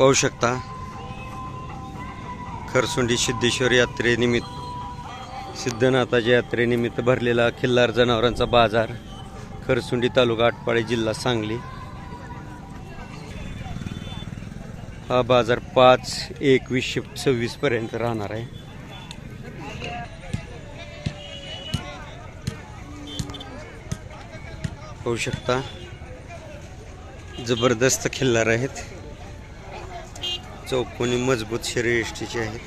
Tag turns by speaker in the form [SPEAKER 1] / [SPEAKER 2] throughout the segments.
[SPEAKER 1] पाहू शकता. खरसुंडी सिद्धेश्वर यात्रेनिमित्त सिद्धनाथाच्या यात्रेनिमित्त भरलेला खिल्लार जनावरांचा बाजार खरसुंडी तालुका आटपाडी जिल्हा सांगली. हा बाजार पाच एकवीसशे सव्वीसपर्यंत सव्वीस पर्यंत राहणार आहे. पाहू शकता जबरदस्त खिल्लार आहेत. चौकोनी मजबूत शरीरष्टीची आहेत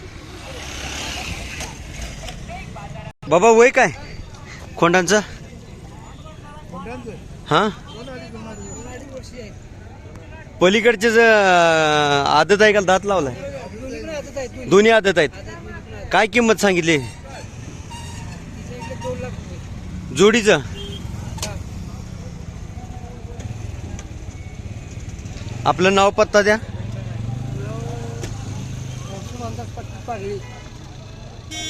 [SPEAKER 1] बाबा वय काय? खोंडांचं? हा? पलीकडचे आदत आहे का दात लावलाय? दोन्ही आदत आहेत. काय किंमत सांगितली? जोडीचं? आपलं नाव पत्ता द्या.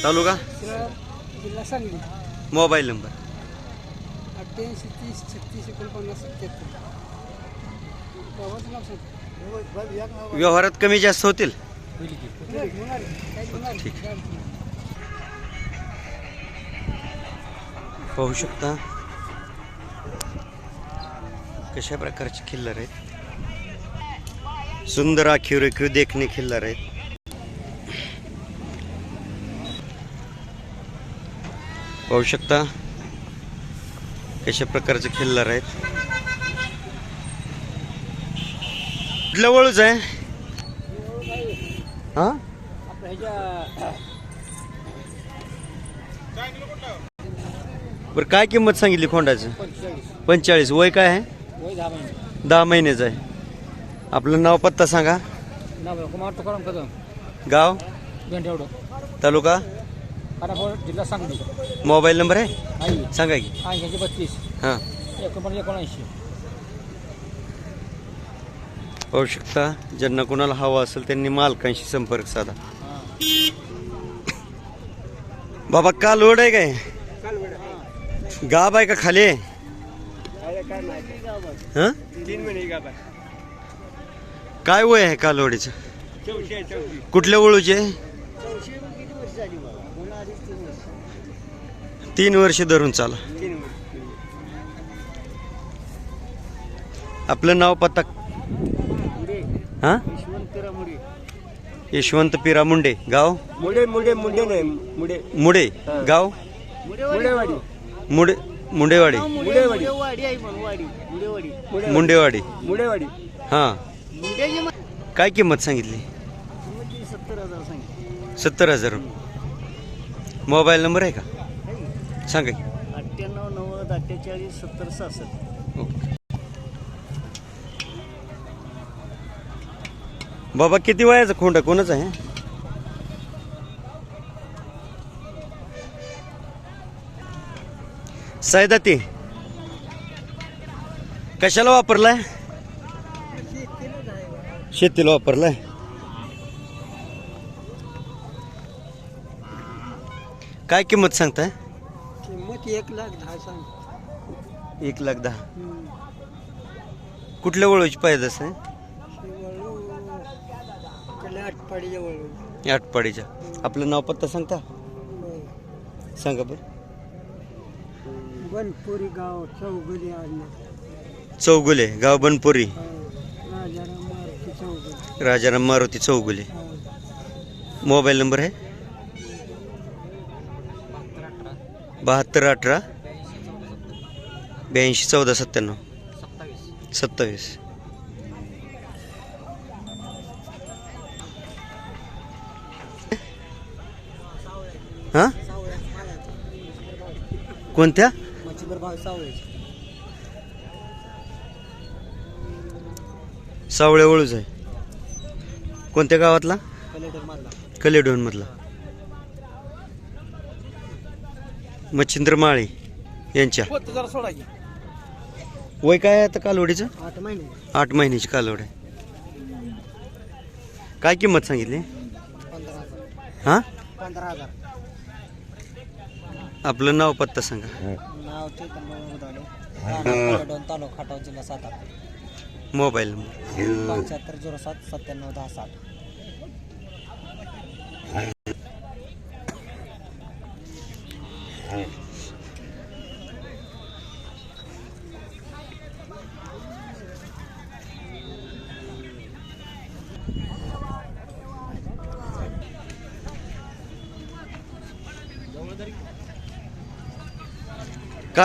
[SPEAKER 1] तालुका?
[SPEAKER 2] जिल्हा सांगली.
[SPEAKER 1] Mobile number.
[SPEAKER 2] अठ्ठ्याऐंशी तीस छत्तीस एकोणपन्नास
[SPEAKER 1] व्यवहारात कमी जास्त होतील? ठीक. पाहू शकता. कशा प्रकारचे खिल्लार आहेत? सुंदर आखीव रेखीव देखणे खिल्लार आहेत. पाहू शकता कशा प्रकारचे खिल्लार आहेत. कुठल्या वळूच आहे? हा? बरं काय किंमत सांगितली खोंडाचं?
[SPEAKER 2] पंचेचाळीस.
[SPEAKER 1] वय काय आहे?
[SPEAKER 2] दहा महिने
[SPEAKER 1] दहा महिन्याचं आहे. आपलं नाव पत्ता सांगा. गाव? तालुका?
[SPEAKER 2] खानापूर जिल्हा सांगली.
[SPEAKER 1] मोबाईल नंबर आहे?
[SPEAKER 2] आई
[SPEAKER 1] सांगा की.
[SPEAKER 2] ऐंशी बत्तीस.
[SPEAKER 1] हां.
[SPEAKER 2] एकोणपन्नास एकोणऐंशी.
[SPEAKER 1] पाहू शकता. ज्यांना कोणाला हवा असेल त्यांनी मालकांशी संपर्क साधा. बाबा कालवड आहे काय? गाब आहे का खाली आहे? हं?
[SPEAKER 2] तीन महिने का
[SPEAKER 1] काय वय आहे
[SPEAKER 2] चौशे चौशे
[SPEAKER 1] कुठल्या वळूचे
[SPEAKER 2] चौशे किती वर्ष झाली मला तीन वर्ष
[SPEAKER 1] तीन वर्ष धरून चाला.
[SPEAKER 2] तीन वर्ष
[SPEAKER 1] आपलं नाव पत्ता
[SPEAKER 2] मुडे
[SPEAKER 1] हां?
[SPEAKER 2] यशवंत मुडे
[SPEAKER 1] यशवंत पिरा मुंडे गाव?
[SPEAKER 2] मुडे मुडे मुंडे नाही मुडे.
[SPEAKER 1] मुडे. गाव?
[SPEAKER 2] मुडेवाडी.
[SPEAKER 1] मुडे मुंडेवाडी.
[SPEAKER 2] मुडेवाडी. वाडी आहे म्हणून वाडी. मुडेवाडी.
[SPEAKER 1] मुंडेवाडी.
[SPEAKER 2] मुडेवाडी.
[SPEAKER 1] हां.
[SPEAKER 2] मुंड्याची
[SPEAKER 1] काय किंमत सांगितली?
[SPEAKER 2] सत्तर हजार सांगितली.
[SPEAKER 1] सत्तर हजार. रुपये मोबाईल नंबर आहे का? सांगा की.
[SPEAKER 2] अठ्ठ्याण्णव नव्वद अठ्ठेचाळीस सत्तर सहासष्ट.
[SPEAKER 1] ओके. बाबा किती वयाचा खोंडा? कोणाच आहे? सायदा ते. कशाला वापरलाय? शेतीला वापरलाय? काय किंमत सांगताय?
[SPEAKER 2] किंमत एक लाख दहा सांग.
[SPEAKER 1] एक लाख दहा. कुठल्या वळूची पाहिजे आहे?
[SPEAKER 2] आठपाडीच्या वळू
[SPEAKER 1] आटपाडीच्या आपलं नाव पत्ता सांगता? सांगा बरं.
[SPEAKER 2] बनपुरी गाव चौगुली
[SPEAKER 1] चौगुले गाव बनपुरी.
[SPEAKER 2] राजाराम मारुती चौगुली.
[SPEAKER 1] राजाराम मारुती चौगुले. मोबाईल नंबर आहे? बहात्तर अठरा. ब्याऐंशी चौदा सत्त्याण्णव. सत्तावीस. हां? कोणत्या?
[SPEAKER 2] सावळे
[SPEAKER 1] सावळ्या वळूच आहे. कोणत्या गावातला?
[SPEAKER 2] मधला
[SPEAKER 1] कलेडोनमधला. मच्छिंद्र माळी यांच्या. वय काय आहे आता कालवडीचं?
[SPEAKER 2] आठ महिने.
[SPEAKER 1] आठ महिन्याची कालवड आहे. काय किंमत सांगितली?
[SPEAKER 2] पंधरा हजार.
[SPEAKER 1] हां?
[SPEAKER 2] पंधरा हजार.
[SPEAKER 1] आपलं नाव पत्ता सांगा.
[SPEAKER 2] नाव चेतन बाबा मुदाले तालुका जिल्हा सातारा.
[SPEAKER 1] Mobile number.
[SPEAKER 2] पंच्याहत्तर झिरो सात सत्त्याण्णव दहा साठ.
[SPEAKER 1] काय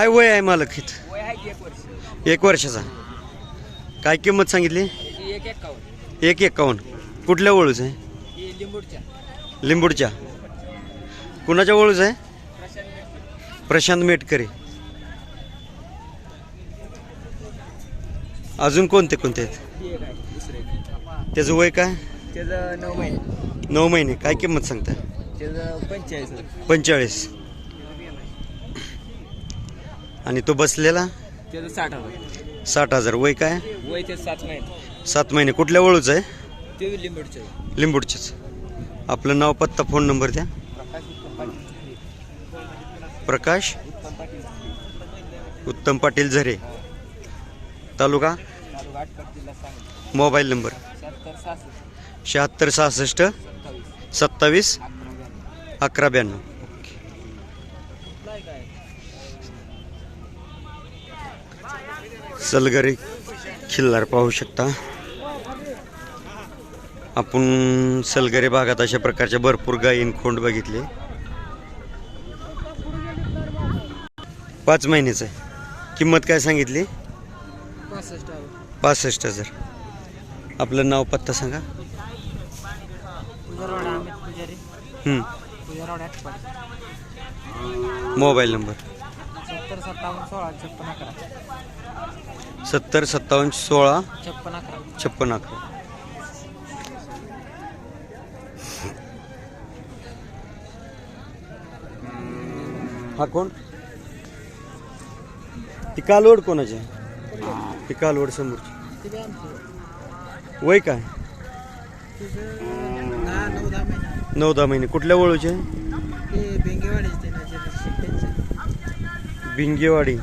[SPEAKER 1] वय आहे मालक इथं?
[SPEAKER 2] एक वर्ष.
[SPEAKER 1] एक वर्षाचा. काय किंमत सांगितली?
[SPEAKER 2] एक एक्कावन्न
[SPEAKER 1] एकावन्न. कुठल्या वळूच आहे?
[SPEAKER 2] लिंबूडच्या.
[SPEAKER 1] लिंबूडच्या. कुणाच्या वळूच आहे?
[SPEAKER 2] प्रशांत
[SPEAKER 1] मेटकरे. अजून कोणते कोणते आहेत? त्याचं वय काय?
[SPEAKER 2] त्याचं नऊ महिने.
[SPEAKER 1] नऊ महिने काय किंमत सांगता
[SPEAKER 2] पंचेचाळीस.
[SPEAKER 1] पंचेचाळीस आणि तो बसलेला?
[SPEAKER 2] त्याचं साठ हजार.
[SPEAKER 1] साठ हजार वय काय?
[SPEAKER 2] वय ते सात महिने.
[SPEAKER 1] सात महिने कुठल्या वळूच आहे?
[SPEAKER 2] ते लिंबूडचं
[SPEAKER 1] लिंबूडचेच. आपलं नाव पत्ता फोन नंबर द्या.
[SPEAKER 2] प्रकाश उत्तम पाटील
[SPEAKER 1] झरे तालुका मोबाईल नंबर
[SPEAKER 2] शहात्तर सहासष्ट सत्तावीस अकरा ब्याण्णव.
[SPEAKER 1] सलगरी खिल्लार पाहू शकता. आपण सलगरी भागात अशा प्रकारच्या भरपूर गायीन खोंड बघितले. पाच महिन्याचं आहे. किंमत काय सांगितली?
[SPEAKER 2] पासष्ट
[SPEAKER 1] पासष्ट हजार. आपलं नाव पत्ता सांगा. Mobile number.
[SPEAKER 2] सत्तर सत्तावन्न सोळा छप्पन अकरा.
[SPEAKER 1] सत्तर सत्तावन्न सोळा
[SPEAKER 2] छप्पन अकरा.
[SPEAKER 1] छप्पन अकरा. हा कोण? ती कालवड कोणाची आहे? ती कालवड समोरची
[SPEAKER 2] आमचं
[SPEAKER 1] वय काय
[SPEAKER 2] दहा नऊ दहा महिने
[SPEAKER 1] नऊ दहा महिने कुठल्या वळूचे
[SPEAKER 2] ते ते
[SPEAKER 1] भिंगेवाडी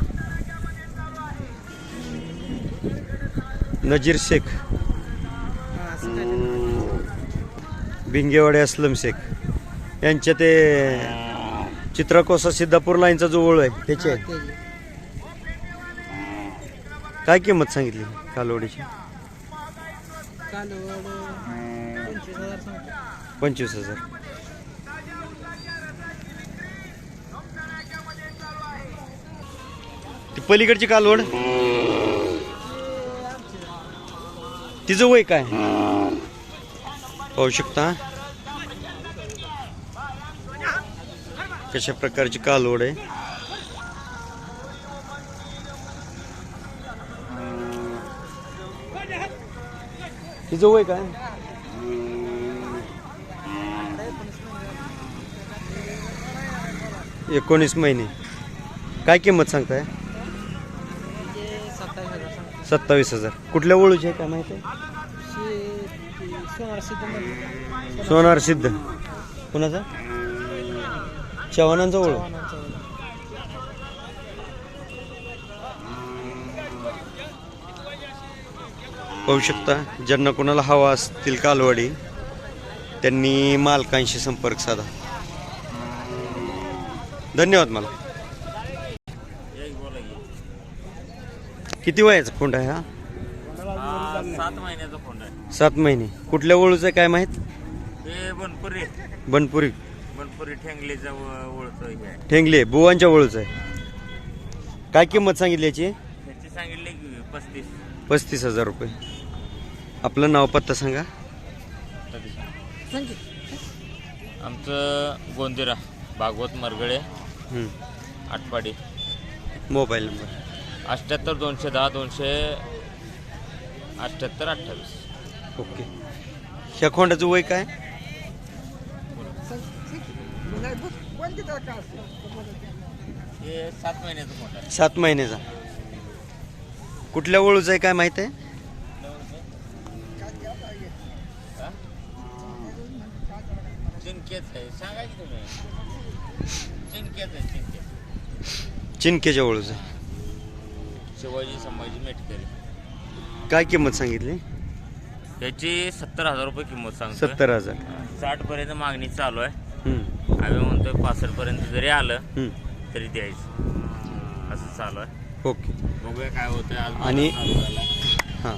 [SPEAKER 1] नजीर शेख
[SPEAKER 2] हा असं काय
[SPEAKER 1] भिंगेवाडी असलम शेख यांच्या ते चित्रकोसा सिद्धापूर लाईनचा जो ओळ आहे त्याचे आहे.
[SPEAKER 2] हा, ते.
[SPEAKER 1] काय किंमत सांगितली कालवडीची?
[SPEAKER 2] पंचवीस हजार.
[SPEAKER 1] ती पलीकडची कालवड? तिचं वय काय? पाहू शकता? कशा प्रकारची कालवड आहे? तिचं वय काय? एकोणीस महिने. काय किंमत सांगताय?
[SPEAKER 2] सत्तावीस हजार.
[SPEAKER 1] कुठल्या ओळूची आहे काय माहिती आहे?
[SPEAKER 2] सोनार सिद्ध. कोणाचा
[SPEAKER 1] सोनार सिद्ध. कुणाचा? चव्हाणांचा ओळख
[SPEAKER 2] चव्हाणांचं वगैरे.
[SPEAKER 1] पाहू शकता ज्यांना कोणाला हवा असतील कालवाडी त्यांनी मालकांशी संपर्क साधा. धन्यवाद मला. किती वयाचा खोंड आहे हा?
[SPEAKER 3] सात महिन्याचा फोन आहे.
[SPEAKER 1] सात महिने. कुठल्या ओळूचं आहे काय माहीत?
[SPEAKER 3] बनपुरी.
[SPEAKER 1] बनपुरी. ठेंगले बुवांच्या ओळूचं आहे. काय किंमत सांगितली याची?
[SPEAKER 3] सांगितले पस्तीस.
[SPEAKER 1] पस्तीस हजार रुपये. आपलं नाव पत्ता सांगा.
[SPEAKER 3] आमचं गोंदिरा भागवत मरगळे
[SPEAKER 1] हं.
[SPEAKER 3] आटपाडी.
[SPEAKER 1] Mobile number.
[SPEAKER 3] अठ्ठ्याहत्तर दोनशे दहा दोनशे अठ्ठ्याहत्तर अठ्ठावीस.
[SPEAKER 1] ओके. ह्या खोंडाचं वय काय?
[SPEAKER 3] हे सात महिन्याचं
[SPEAKER 1] सात महिन्याचा. कुठल्या ओळूचं आहे काय माहीत आहे?
[SPEAKER 3] चिनकेच आहे. सांगा की तुम्ही. चिनकेच आहे
[SPEAKER 1] ओळूचं. आहे.
[SPEAKER 3] शिवाजी संभाजी मेटकरी.
[SPEAKER 1] काय किंमत सांगितली?
[SPEAKER 3] त्याची सत्तर हजार रुपये किंमत सांगतो
[SPEAKER 1] सत्तर हजार.
[SPEAKER 3] साठ पर्यंत मागणी चालू आहे. आम्ही म्हणतोय पासष्ट पर्यंत जरी आलं. तरी द्यायचं. असं चालू आहे.
[SPEAKER 1] ओके.
[SPEAKER 3] बघूया काय बाजार
[SPEAKER 1] आणि-. हां.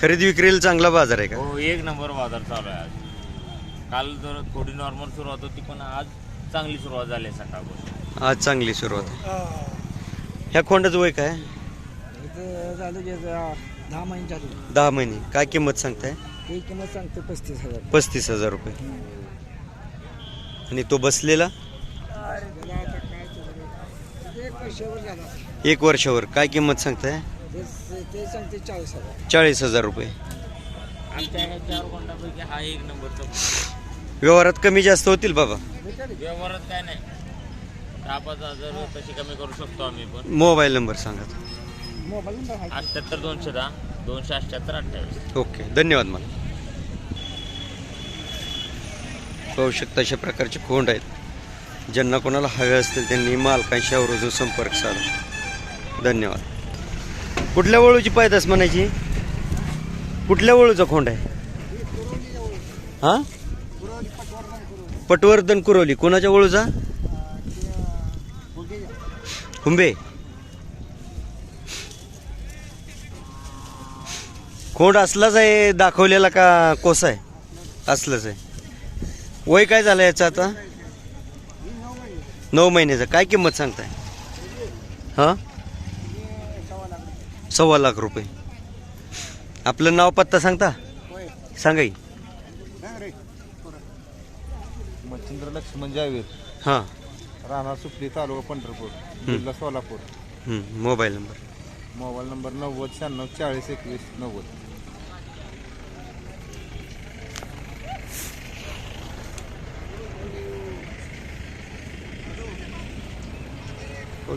[SPEAKER 1] खरेदी विक्रीला चांगला बाजार आहे का?
[SPEAKER 3] हो एक नंबर बाजार चालू आहे आज. काल जर थोडी नॉर्मल सुरुवात होती पण आज चांगली सुरुवात झाली आहे सकाळपासून
[SPEAKER 1] आज चांगली सुरुवात. आहे ह्या खोंडाचं वय काय?
[SPEAKER 2] इथं झालं की आता दहा महिने झाले
[SPEAKER 1] दहा महिने. काय किंमत सांगताय?
[SPEAKER 2] ही किंमत सांगतो पस्तीस हजार
[SPEAKER 1] पस्तीस हजार रुपये. आणि तो बसलेला?
[SPEAKER 2] एक वर्षावर झाला.
[SPEAKER 1] एक वर्षावर. काय किंमत सांगताय?
[SPEAKER 2] ते ते सांगते चाळीस हजार.
[SPEAKER 1] चाळीस हजार रुपये.
[SPEAKER 3] आमच्या ह्या चार कोंडापैकी हा एक नंबरचा
[SPEAKER 1] व्यवहारात कमी जास्त होतील बाबा.
[SPEAKER 3] व्यवहारात काय नाही. दहा पाच हजार तशी कमी करू शकतो आम्ही पण.
[SPEAKER 1] मोबाईल नंबर सांगा.
[SPEAKER 3] अठ्याहत्तर दोनशे दहा दोनशे अठ्याहत्तर अठ्ठावीस.
[SPEAKER 1] ओके धन्यवाद मला. पाहू शकता अशा प्रकारचे खोंड आहेत. ज्यांना कोणाला हवे असतील त्यांनी मालकांशी अवरोज संपर्क साधा. धन्यवाद. कुठल्या वळूची पायदास म्हणायची? कुठल्या वळूचा खोंड आहे? हां? पटवर्धन कुरवली कोणाच्या वळूचा हुंबे. खोंड असलाच आहे दाखवलेला का कोसा आहे? असलंच आहे. वय काय झालं याचं आता? नऊ महिन्याचं. काय किंमत सांगताय? हां? सव्वा लाख रुपये. आपलं नाव पत्ता सांगता? सांगा
[SPEAKER 4] मच्छिंद्र लक्ष्मण जावेद.
[SPEAKER 1] हां.
[SPEAKER 4] राहणार सुपली तालुका पंढरपूर जिल्हा Solapur.
[SPEAKER 1] Mobile number.
[SPEAKER 4] Mobile number नव्वद शहाण्णव चाळीस एकवीस नव्वद.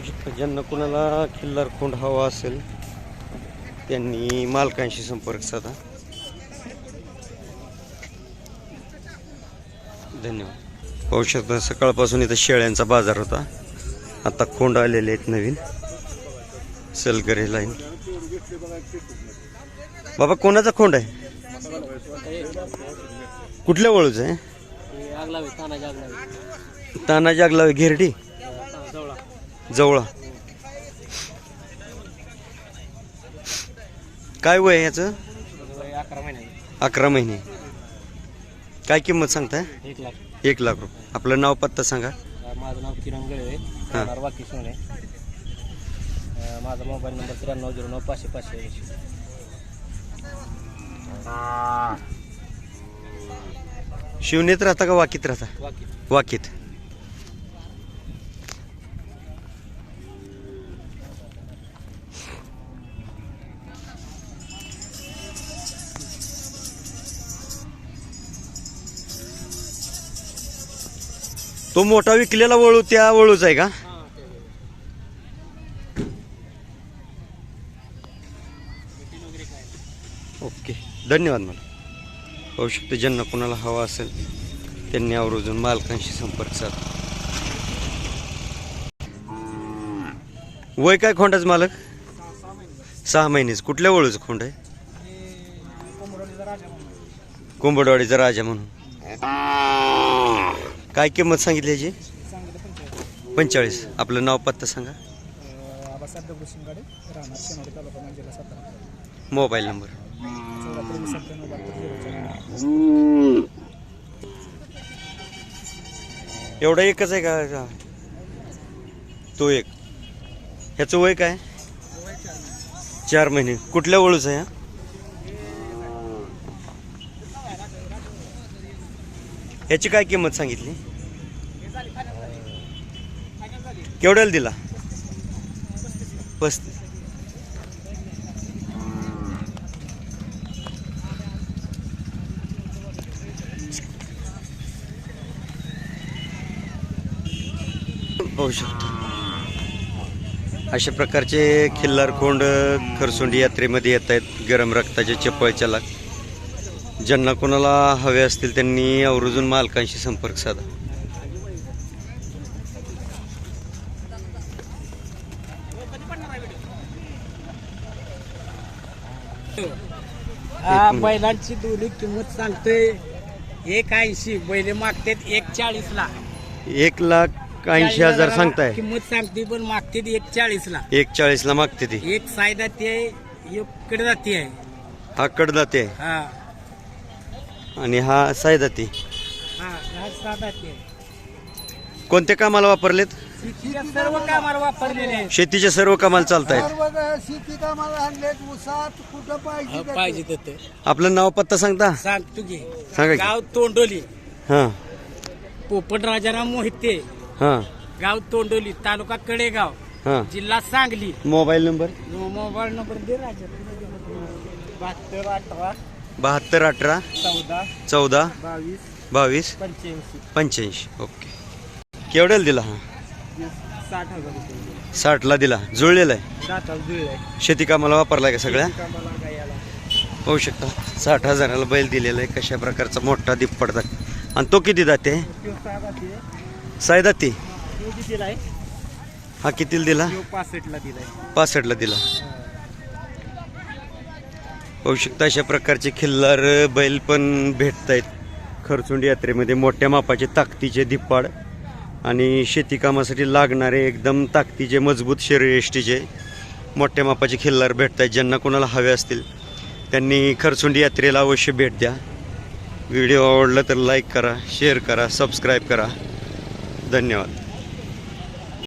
[SPEAKER 1] शकता ज्यांना कोणाला खिल्लार खोंड हवा असेल त्यांनी मालकांशी संपर्क साधा. धन्यवाद. पाहू शकता सकाळपासून इथं शेळ्यांचा बाजार होता. आता खोंड आलेले आहेत नवीन. सलगरे लाईन. बाबा कोणाचा खोंड आहे? कुठल्या वळूच आहे?
[SPEAKER 2] तानाजी आगलावे
[SPEAKER 1] ताना जागलावे घेरडी?
[SPEAKER 2] जवळा.
[SPEAKER 1] जवळ काय वय आहे याचं?
[SPEAKER 2] अकरा महिने
[SPEAKER 1] अकरा महिने. काय किंमत सांगताय?
[SPEAKER 2] एक लाख.
[SPEAKER 1] एक लाख रुपये. आपलं नाव पत्ता सांगा.
[SPEAKER 2] माझं नाव किरण गळे. राहणार वाकी सोने माझा मोबाईल नंबर त्र्याण्णव झिरो नऊ पाचशे पाचशे ऐंशी.
[SPEAKER 1] शिवनेत राहता का वाकीत राहता?
[SPEAKER 2] वाकी
[SPEAKER 1] वाकीत. तो मोठा विकलेला वळू त्या वळूचा आहे का? ओके. धन्यवाद मला पाहू शकतो ज्यांना कोणाला हवा असेल त्यांनी आवर्जून मालकांशी संपर्क साधा. वय काय खोंडाच मालक? सहा महिनेच. कुठल्या वळूचं खोंड आहे? कोंबडवाडीचा राजा म्हणून. काय किंमत सांगितली याची? पंचेचाळीस. आपलं नाव पत्ता सांगा.
[SPEAKER 2] आबासाहेब दगडू शिंगाडे राहणार शेनवाडी तालुका मान जिल्हा सातारा.
[SPEAKER 1] Mobile number.
[SPEAKER 2] चौदा त्रेवीस सत्त्याण्णव बहात्तर झिरो चार.
[SPEAKER 1] एवढा एकच आहे का? तो एक. ह्याचं वय काय? चार महिने. कुठल्या वळूचं आहे हा? ह्याची काय किंमत सांगितली? केवढ्याला दिला? पस्तीस. पाहू शकतो. अशा प्रकारचे खिल्लारकोंड खरसोंडी यात्रेमध्ये येत आहेत. गरम रक्ताचे चपळ चलाक. ज्यांना कोणाला हवे असतील त्यांनी आवर्जून मालकांशी संपर्क साधा.
[SPEAKER 5] हा बैलांची दोन्ही किंमत सांगतोय. एक ऐंशी बैल मागतात एक चाळीस ला
[SPEAKER 1] एक लाख ऐंशी हजार सांगताय.
[SPEAKER 5] किंमत सांगते पण मागतात एक चाळीस ला
[SPEAKER 1] एक चाळीसला मागते ती.
[SPEAKER 5] एक सायदा ते एक कडे जाते. आहे
[SPEAKER 1] हा कडदाते
[SPEAKER 5] हा.
[SPEAKER 1] आणि हा सायदाती
[SPEAKER 5] हा हा साधा ते
[SPEAKER 1] कोणत्या कामाला वापरलेत?
[SPEAKER 5] शेतीच्या सर्व कामाला वापरलेले आहेत.
[SPEAKER 1] शेतीचे सर्व कामाला चालतायत.
[SPEAKER 2] सर्व शेती कामाला आणलेत उसात कुठं पाहिजे
[SPEAKER 5] हा, तर
[SPEAKER 1] आपलं नाव पत्ता सांगता?
[SPEAKER 5] सांगतो की.
[SPEAKER 1] सांगा की.
[SPEAKER 5] गाव तोंडोली.
[SPEAKER 1] हां.
[SPEAKER 5] पोपट राजाराम मोहिते.
[SPEAKER 1] हां.
[SPEAKER 5] गाव तोंडोली तालुका कडेगाव.
[SPEAKER 1] हां.
[SPEAKER 5] जिल्हा Sangli.
[SPEAKER 1] Mobile number?
[SPEAKER 5] Mobile number दे राजा. बहात्तर अठरा.
[SPEAKER 1] बहात्तर अठरा
[SPEAKER 5] चौदा
[SPEAKER 1] चौदा
[SPEAKER 5] बावीस
[SPEAKER 1] बावीस
[SPEAKER 5] पंच्याऐंशी.
[SPEAKER 1] पंच्याऐंशी ओके. केवढ्याला दिला हा?
[SPEAKER 5] साठ हजार रुपये
[SPEAKER 1] साठला दिला. जुळलेला आहे?
[SPEAKER 5] दाताला आहे.
[SPEAKER 1] शेती कामाला वापरलाय का सगळ्या?
[SPEAKER 5] कामाला
[SPEAKER 1] होऊ शकता. साठ हजाराला बैल दिलेला आहे. कशा प्रकारचा मोठा दीप पडतात. आणि तो किती जाते
[SPEAKER 5] त्यो सहा जाते
[SPEAKER 1] सायदाती
[SPEAKER 5] त्यो कितीला आहे?
[SPEAKER 1] हा कितीला दिला?
[SPEAKER 5] त्यो पासष्टला दिलाय
[SPEAKER 1] पासष्टला दिला. होऊ शकता अशा प्रकारचे खिल्लार बैल पण भेटत आहेत खरचुंडी यात्रेमध्ये मोठ्या मापाचे ताकदीचे धिप्पाड आणि शेतीकामासाठी लागणारे एकदम ताकदीचे मजबूत शरीरयष्टीचे मोठ्या मापाचे खिल्लार भेटत आहेत ज्यांना कोणाला हवे असतील. त्यांनी खरचुंडी यात्रेला अवश्य भेट द्या. व्हिडिओ आवडला तर लाईक करा शेअर करा सबस्क्राईब करा. धन्यवाद.